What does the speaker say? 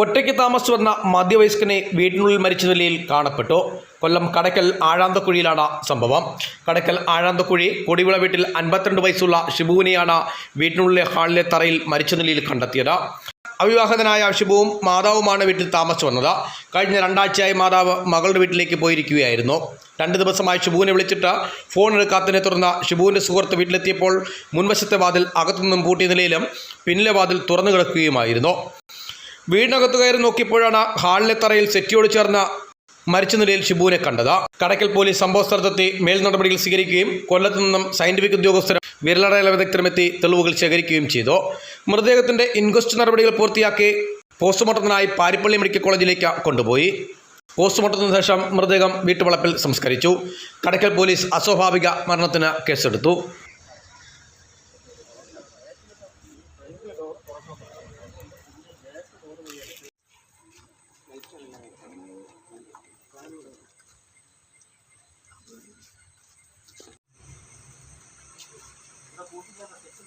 ഒറ്റയ്ക്ക് താമസിച്ചു വന്ന മധ്യവയസ്കനെ വീടിനുള്ളിൽ മരിച്ച നിലയിൽ കാണപ്പെട്ടു. കൊല്ലം കടക്കൽ ആഴാന്തക്കുഴിയിലാണ് സംഭവം. കടക്കൽ ആഴാന്തക്കുഴി കൊടിവിള വീട്ടിൽ അൻപത്തിരണ്ട് വയസ്സുള്ള ഷിബുവിനെയാണ് വീട്ടിനുള്ളിലെ ഹാളിലെ തറയിൽ മരിച്ച നിലയിൽ കണ്ടെത്തിയത്. അവിവാഹിതനായ ഷിബുവും മാതാവുമാണ് വീട്ടിൽ താമസിച്ചു വന്നത്. കഴിഞ്ഞ രണ്ടാഴ്ചയായി മാതാവ് മകളുടെ വീട്ടിലേക്ക് പോയിരിക്കുകയായിരുന്നു. രണ്ട് ദിവസമായി ഷിബുവിനെ വിളിച്ചിട്ട് ഫോൺ എടുക്കാത്തതിനെ തുടർന്ന് ഷിബുവിന്റെ സുഹൃത്ത് വീട്ടിലെത്തിയപ്പോൾ മുൻവശത്തെ വാതിൽ അകത്തുനിന്നും പൂട്ടിയ നിലയിലും പിന്നിലെ വാതിൽ തുറന്നു കിടക്കുകയുമായിരുന്നു വീടിനകത്ത് കയറി നോക്കിയപ്പോഴാണ് ഹാളിലെ തറയിൽ സെറ്റിയോട് ചേർന്ന മരിച്ച നിലയിൽ ഷിബുവിനെ കണ്ടത്. കടക്കൽ പോലീസ് സംഭവ സ്ഥലത്തെത്തി മേൽ നടപടികൾ സ്വീകരിക്കുകയും കൊല്ലത്തു നിന്നും സയന്റിഫിക് ഉദ്യോഗസ്ഥരും വിരലടയാള വിദഗ്ധരും എത്തി തെളിവുകൾ ശേഖരിക്കുകയും ചെയ്തു. മൃതദേഹത്തിന്റെ ഇൻക്വസ്റ്റ് നടപടികൾ പൂർത്തിയാക്കി പോസ്റ്റ്മോർട്ടത്തിനായി പാരിപ്പള്ളി മെഡിക്കൽ കോളേജിലേക്ക് കൊണ്ടുപോയി. പോസ്റ്റ്മോർട്ടത്തിന് ശേഷം മൃതദേഹം വീട്ടുവളപ്പിൽ സംസ്കരിച്ചു. കടക്കൽ പോലീസ് അസ്വാഭാവിക മരണത്തിന് കേസെടുത്തു. Gracias.